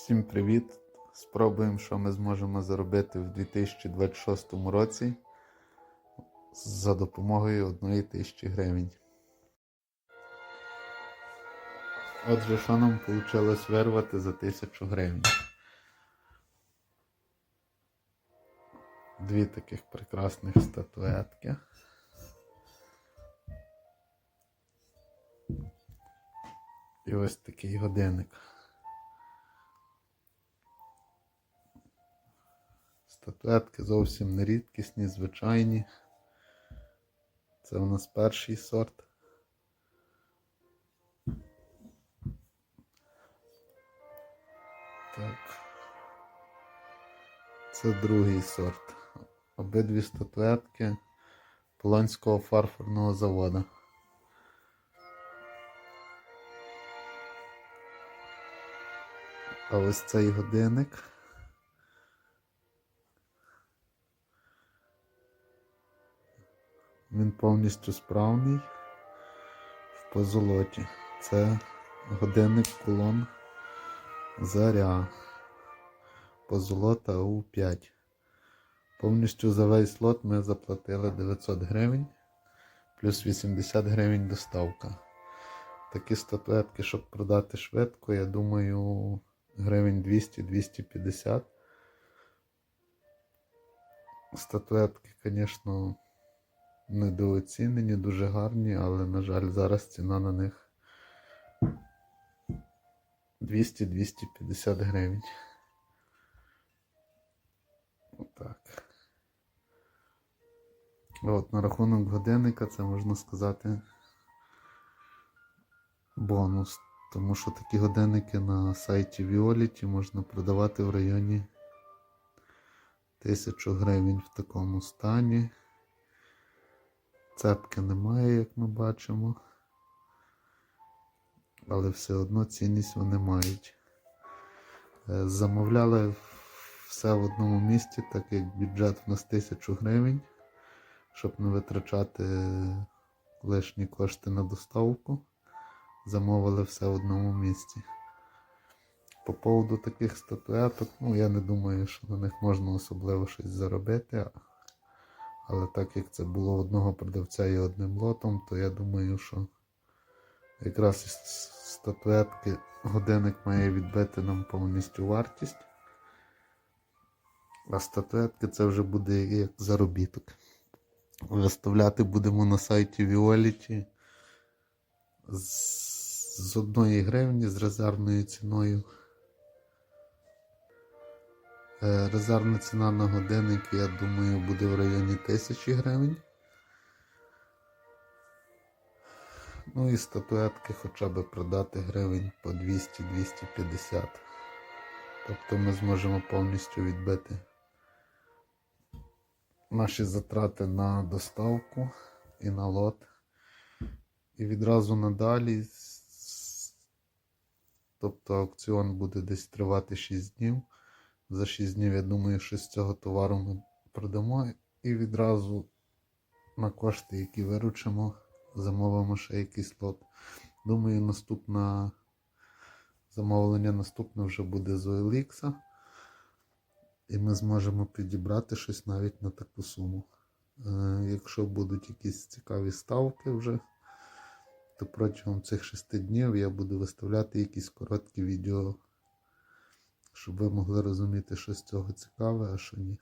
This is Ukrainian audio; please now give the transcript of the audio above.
Всім привіт! Спробуємо, що ми зможемо заробити в 2026 році за допомогою 1 тисячі гривень. Отже, що нам вийшло вирвати за 1000 гривень? Дві таких прекрасних статуетки. І ось такий годинник. Статуетки зовсім не рідкісні, звичайні. Це у нас перший сорт. Так. Це другий сорт. Обидві статуетки Полонського фарфорного заводу. А ось цей годинник. Він повністю справний в позолоті. Це годинник кулон Заря. Позолота У5. Повністю за весь лот ми заплатили 900 гривень плюс 80 гривень доставка. Такі статуетки, щоб продати швидко, я думаю, гривень 200-250. Статуетки, звісно, недооцінені, дуже гарні, але, на жаль, зараз ціна на них 200-250 гривень. Отак. От на рахунок годинника це можна сказати бонус. Тому що такі годинники на сайті Violet можна продавати в районі 1000 гривень в такому стані. Цепки немає, як ми бачимо. Але все одно цінність вони мають. Е, Замовляли все в одному місці, так як бюджет в нас 1000 гривень, щоб не витрачати лишні кошти на доставку. Замовили все в одному місці. По поводу таких статуеток, ну я не думаю, що на них можна особливо щось заробити. Але так як це було одного продавця і одним лотом, то я думаю, що якраз із статуетки годинник має відбити нам повністю вартість. А статуетки це вже буде як заробіток. Виставляти будемо на сайті Violet з, з одної гривні з резервною ціною. Е, Резервна ціна на годинник, я думаю, буде в районі 1000 гривень. Ну і статуетки хоча б продати гривень по 200-250. Тобто ми зможемо повністю відбити наші затрати на доставку і на лот. І відразу надалі. Тобто аукціон буде десь тривати 6 днів. За 6 днів, я думаю, що з цього товару ми продамо і відразу на кошти, які виручимо, замовимо ще якийсь лот. Думаю, наступне замовлення наступне вже буде з OLX. І ми зможемо підібрати щось навіть на таку суму. Е, Якщо будуть якісь цікаві ставки вже, то протягом цих 6 днів я буду виставляти якісь короткі відео щоб ви могли розуміти, що з цього цікаве, а що ні.